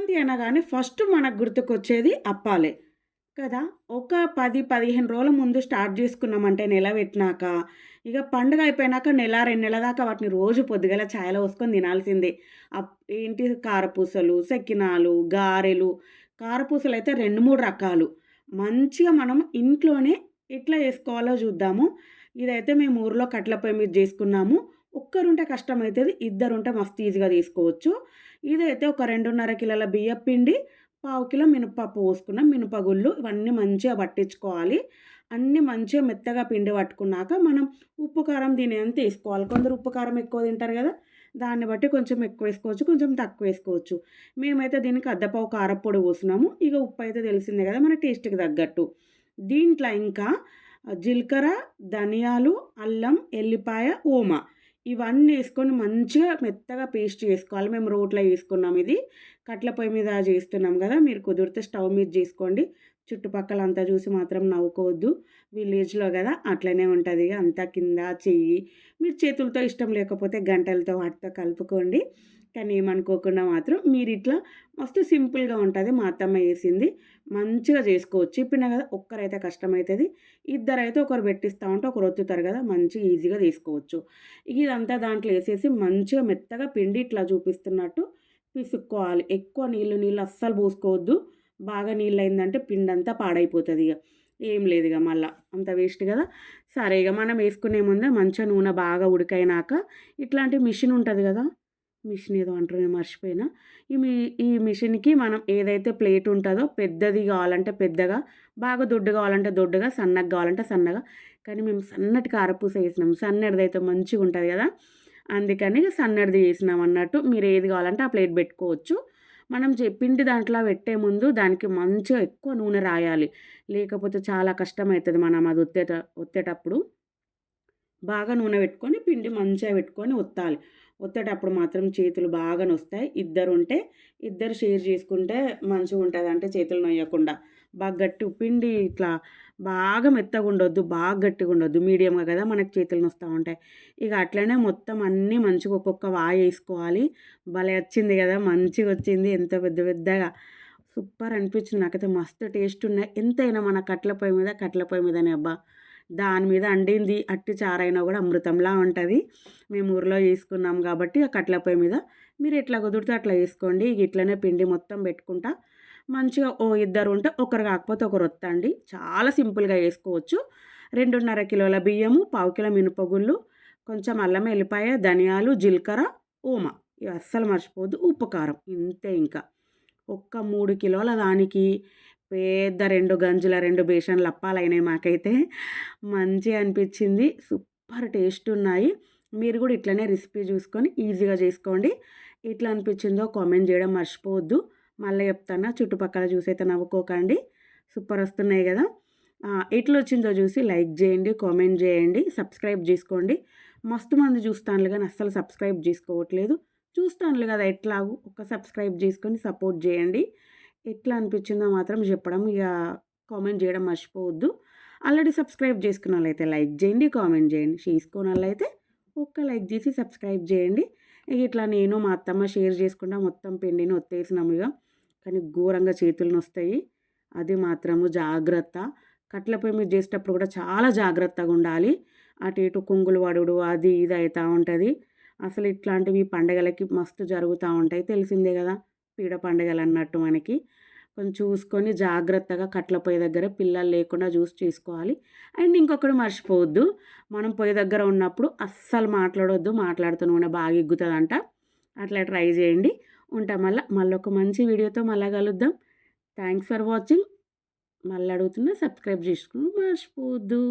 సంక్రాంతి అయినా కానీ ఫస్ట్ మనకు గుర్తుకొచ్చేది అప్పాలే. కదా? ఒక పది పదిహేను రోజుల ముందు స్టార్ట్ చేసుకున్నామంటే నెల పెట్టినాక ఇక పండుగ అయిపోయినాక నెల రెండు నెలల దాకా వాటిని రోజు పొద్దుగల ఛాయలో పోసుకొని తినాల్సిందే. అప్ ఏంటి? కారపూసలు సెక్కినాలు గారెలు కారపూసలు అయితే రెండు మూడు రకాలు. మంచిగా మనం ఇంట్లోనే ఎట్లా చేసుకోవాలో చూద్దాము. ఇదైతే మేము ఊర్లో కట్ల పొయ్యి మీద చేసుకున్నాము. ఒక్కరుంటే కష్టమవుతుంది ఇద్దరుంటే మస్తు ఈజీగా తీసుకోవచ్చు. ఇదైతే ఒక రెండున్నర కిలోల బియ్యం పిండి పావు కిలో మినపప్పు పోసుకున్నాం. మినపగుళ్ళు ఇవన్నీ మంచిగా పట్టించుకోవాలి. అన్నీ మంచిగా మెత్తగా పిండి పట్టుకున్నాక మనం ఉప్పు కారం తినేంత వేసుకోవాలి. కొందరు ఉప్పు కారం ఎక్కువ తింటారు కదా దాన్ని బట్టి కొంచెం ఎక్కువ వేసుకోవచ్చు కొంచెం తక్కువ వేసుకోవచ్చు. మేమైతే దీనికి అద్దపావు కారపొడి పోసినాము ఇక ఉప్పు అయితే తెలిసిందే కదా మన టేస్ట్కి తగ్గట్టు. దీంట్లో ఇంకా జీలకర్ర ధనియాలు అల్లం ఎల్లిపాయ ఓమా. ఇవన్నీ వేసుకొని మంచిగా మెత్తగా పేస్ట్ చేసుకోవాలి. మేము రోట్లో వేసుకున్నాం ఇది. కట్ల పొయ్యి మీద చేస్తున్నాం కదా మీరు కుదిరితే స్టవ్ మీద చేసుకోండి. చుట్టుపక్కల అంతా చూసి మాత్రం నవ్వుకోవద్దు. విలేజ్లో కదా అట్లనే ఉంటుంది. అంతా కింద చెయ్యి. మీరు చేతులతో ఇష్టం లేకపోతే గంటలతో వాటితో కలుపుకోండి. కానీ ఏమనుకోకుండా మాత్రం మీరు ఇట్లా మస్తు సింపుల్గా ఉంటుంది. మా అత్తమ్మ వేసింది మంచిగా చేసుకోవచ్చు. చెప్పిన కదా ఒక్కరైతే కష్టమవుతుంది ఇద్దరైతే ఒకరు పెట్టిస్తూ ఉంటే ఒకరు వత్తుతారు కదా మంచిగా ఈజీగా తీసుకోవచ్చు. ఇదంతా దాంట్లో వేసేసి మంచిగా మెత్తగా పిండి ఇట్లా చూపిస్తున్నట్టు పిసుక్కోవాలి. ఎక్కువ నీళ్ళు నీళ్ళు అస్సలు పోసుకోవద్దు. బాగా నీళ్ళు అయిందంటే పిండి అంతా పాడైపోతుంది ఇక. ఏం లేదు ఇక మళ్ళీ. అంత వేస్ట్ కదా. సరే ఇక మనం వేసుకునే ముందే మంచిగా నూనె బాగా ఉడికైనాక ఇట్లాంటి మిషన్ ఉంటుంది కదా. మిషన్ ఏదో అంటారు నేను మర్చిపోయినా. ఈ మీ ఈ మిషన్కి మనం ఏదైతే ప్లేట్ ఉంటుందో పెద్దది కావాలంటే పెద్దగా బాగా దొడ్డు కావాలంటే దొడ్డుగా సన్నగా కావాలంటే సన్నగా. కానీ మేము సన్నటి కారపూస వేసినాం. సన్నటిది అయితే మంచిగా ఉంటుంది కదా. అందుకని సన్నటిది వేసినాం అన్నట్టు. మీరు ఏది కావాలంటే ఆ ప్లేట్ పెట్టుకోవచ్చు. మనం చెప్పింటి దాంట్లో పెట్టే ముందు దానికి మంచిగా ఎక్కువ నూనె రాయాలి. లేకపోతే చాలా కష్టమవుతుంది మనం అది ఒత్తేట ఒత్తేటప్పుడు. బాగా నూనె పెట్టుకొని పిండి మంచిగా పెట్టుకొని ఒత్తాలి. ఒత్తేటప్పుడు మాత్రం చేతులు బాగా నొస్తాయి. ఇద్దరు ఉంటే ఇద్దరు షేర్ చేసుకుంటే మంచిగా ఉంటుంది అంటే చేతులు నొయ్యకుండా. బాగా గట్టి పిండి ఇట్లా బాగా మెత్తగా ఉండొద్దు బాగా గట్టిగా ఉండొద్దు. మీడియంగా కదా మనకి చేతులు నొస్తూ ఉంటాయి. ఇక అట్లనే మొత్తం అన్నీ మంచిగా ఒక్కొక్క వాయి వేసుకోవాలి. భలే వచ్చింది కదా మంచిగా వచ్చింది. ఎంత పెద్ద పెద్దగా. సూపర్ అనిపించింది. నాకైతే మస్తు టేస్ట్ ఉన్నాయి. ఎంతైనా మన కట్ల పొయ్యి మీద కట్ల పొయ్యి మీదనే అబ్బా. దాని మీద అండింది అట్టి చారైనా కూడా అమృతంలా ఉంటుంది. మేము ఊరిలో వేసుకున్నాం కాబట్టి ఆ కట్ల పొయ్యి మీద మీరు ఎట్లా కుదిరితే అట్లా వేసుకోండి ఇట్లనే పిండి మొత్తం పెట్టుకుంటా. మంచిగా ఓ ఇద్దరు ఉంటే ఒకరు కాకపోతే ఒకరు వత్తండి. చాలా సింపుల్గా వేసుకోవచ్చు రెండున్నర కిలోల బియ్యము పావు కిలో మినపగుళ్ళు కొంచెం అల్లం ఎల్లిపాయ ధనియాలు జీలకర్ర ఓమ. ఇవి అస్సలు మర్చిపోద్దు ఉప్పు కారం. ఇంతే ఇంకా. ఒక్క మూడు కిలోల దానికి పెద్ద రెండు గంజుల రెండు బేషన్లు అప్పాలైనాయి మాకైతే. మంచిగా అనిపించింది. సూపర్ టేస్ట్ ఉన్నాయి. మీరు కూడా ఇట్లనే రెసిపీ చూసుకొని ఈజీగా చేసుకోండి. ఎట్లా అనిపించిందో కామెంట్ చేయడం మర్చిపోవద్దు. మళ్ళీ చెప్తాను చుట్టుపక్కల చూసైతే నవ్వుకోకండి. సూపర్ వస్తున్నాయి కదా. ఎట్లా వచ్చిందో చూసి లైక్ చేయండి కామెంట్ చేయండి సబ్స్క్రైబ్ చేసుకోండి. మస్తు మంది చూస్తానులు కానీ అస్సలు సబ్స్క్రైబ్ చేసుకోవట్లేదు. చూస్తానులు కదా ఎట్లాగూ ఒక సబ్స్క్రైబ్ చేసుకొని సపోర్ట్ చేయండి. ఎట్లా అనిపించిందో మాత్రం చెప్పడం. ఇక కామెంట్ చేయడం మర్చిపోవద్దు. ఆల్రెడీ సబ్స్క్రైబ్ చేసుకున్న వాళ్ళైతే లైక్ చేయండి కామెంట్ చేయండి. చేసుకోని వాళ్ళైతే ఒక్క లైక్ చేసి సబ్స్క్రైబ్ చేయండి. ఇట్లా నేను మా అత్తమ్మ షేర్ చేసుకుంటా మొత్తం పిండిని ఒత్తేసినాము ఇక కానీ ఘోరంగా చేతులు నొస్తాయి. అది మాత్రము జాగ్రత్త. కట్లపై పొయ్యి మీద చేసేటప్పుడు కూడా చాలా జాగ్రత్తగా ఉండాలి. అటు ఇటు కుంగులు పడుడు అది ఇది అవుతూ ఉంటుంది. అసలు ఇట్లాంటివి పండగలకి మస్తు జరుగుతూ ఉంటాయి తెలిసిందే కదా. పీడ పండుగలు అన్నట్టు మనకి కొంచెం చూసుకొని జాగ్రత్తగా కట్ల పొయ్యి దగ్గర పిల్లలు లేకుండా చూసి చేసుకోవాలి. అండ్ ఇంకొకటి మర్చిపోవద్దు మనం పొయ్యి దగ్గర ఉన్నప్పుడు అస్సలు మాట్లాడొద్దు మాట్లాడుతూ నూనె బాగా ఎగ్గుతుందంట. అట్లా ట్రై చేయండి. ఉంటా మళ్ళీ మళ్ళీ ఒక మంచి వీడియోతో మళ్ళీ కలుద్దాం. థ్యాంక్స్ ఫర్ వాచింగ్ మళ్ళీ అడుగుతున్నా సబ్స్క్రైబ్ చేసుకుని మర్చిపోవద్దు.